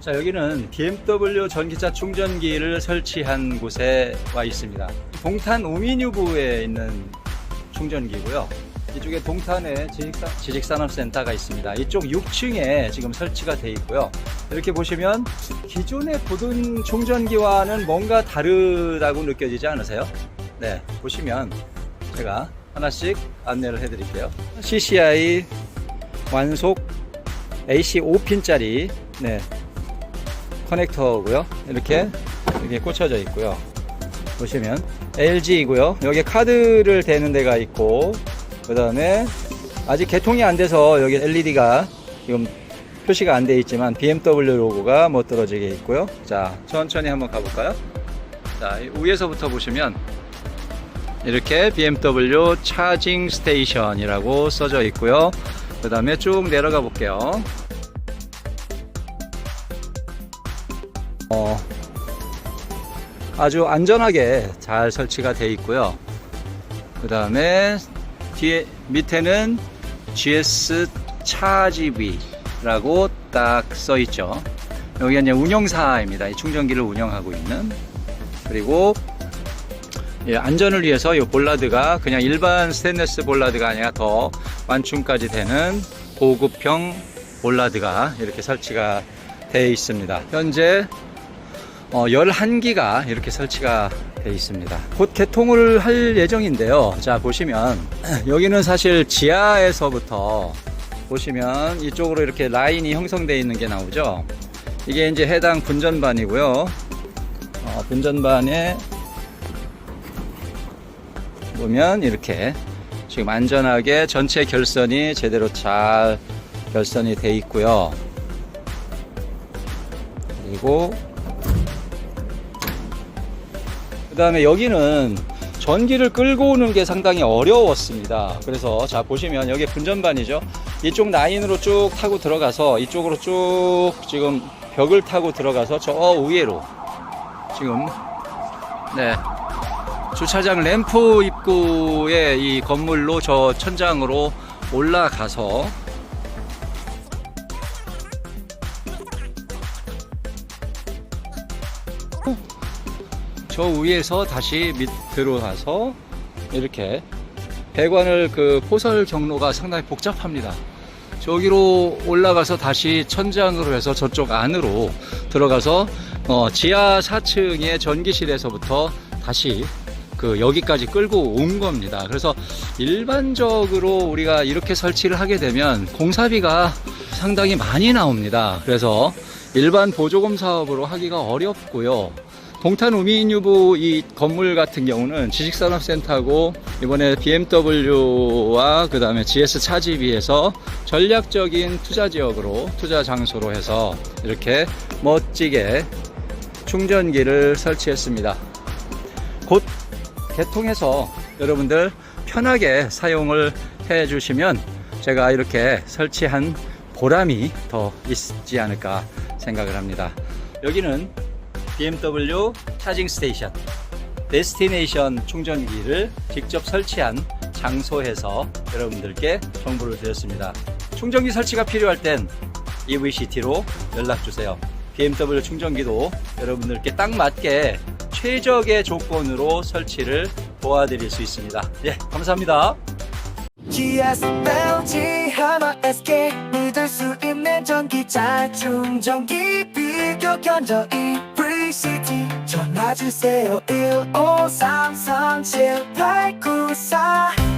자, 여기는 BMW 전기차 충전기를 설치한 곳에 와 있습니다. 동탄 우민유부에 있는 충전기고요. 이쪽에 동탄에 지식산, 지식산 업센터가 있습니다. 이쪽 6층에 지금 설치가 되어 있고요. 이렇게 보시면 기존에 보던 충전기와는 뭔가 다르다고 느껴지지 않으세요? 네, 보시면 제가 하나씩 안내를 해드릴게요. CCI 완속 AC 5핀짜리 네, 커넥터고요. 이렇게 이렇게 꽂혀져 있고요. 보시면 LG이고요. 여기 카드를 대는 데가 있고 그 다음에 아직 개통이 안 돼서 여기 LED가 지금 표시가 안 돼 있지만 BMW 로고가 못 떨어지게 있고요. 자, 천천히 한번 가볼까요? 자, 이 위에서부터 보시면 이렇게 BMW 차징 스테이션이라고 써져 있고요. 그 다음에 쭉 내려가 볼게요. 어, 아주 안전하게 잘 설치가 되어 있고요. 그 다음에 뒤에 밑에는 GS 차지비라고 딱 써 있죠. 여기가 이제 운영사입니다. 이 충전기를 운영하고 있는. 그리고 예, 안전을 위해서 이 볼라드가 그냥 일반 스테인레스 볼라드가 아니라 더 완충까지 되는 고급형 볼라드가 이렇게 설치가 되어 있습니다. 현재 어, 11기가 이렇게 설치가 되어 있습니다. 곧 개통을 할 예정인데요. 자, 보시면 여기는 사실 지하에서부터 보시면 이쪽으로 이렇게 라인이 형성되어 있는 게 나오죠. 이게 이제 해당 분전반이고요. 어, 분전반에 보면 이렇게 지금 안전하게 전체 결선이 제대로 잘 결선이 돼 있고요. 그리고 다음에 여기는 전기를 끌고 오는 게 상당히 어려웠습니다. 그래서 자 보시면 여기 분전반이죠. 이쪽 라인으로 쭉 타고 들어가서 이쪽으로 쭉 지금 벽을 타고 들어가서 저 위에로 지금 네 주차장 램프 입구의 이 건물로 저 천장으로 올라가서 저 위에서 다시 밑으로 가서 이렇게 배관을 그 포설 경로가 상당히 복잡합니다. 저기로 올라가서 다시 천장으로 해서 저쪽 안으로 들어가서 어, 지하 4층의 전기실에서부터 다시 그 여기까지 끌고 온 겁니다. 그래서 일반적으로 우리가 이렇게 설치를 하게 되면 공사비가 상당히 많이 나옵니다. 그래서 일반 보조금 사업으로 하기가 어렵고요. 동탄 우민유부 이 건물 같은 경우는 지식산업센터고 이번에 BMW와 그 다음에 GS 차지비에서 전략적인 투자 지역으로 투자 장소로 해서 이렇게 멋지게 충전기를 설치했습니다. 곧 개통해서 여러분들 편하게 사용을 해 주시면 제가 이렇게 설치한 보람이 더 있지 않을까 생각을 합니다. 여기는 BMW 차징 스테이션 데스티네이션 충전기를 직접 설치한 장소에서 여러분들께 정보를 드렸습니다. 충전기 설치가 필요할 땐 EVCT로 연락 주세요. BMW 충전기도 여러분들께 딱 맞게 최적의 조건으로 설치를 도와드릴 수 있습니다. 예, 감사합니다. GS LG 하나 SK 믿을 수 있는 전기차 충전기 비교 견적이 프리시티 전화 주세요. 1533 7894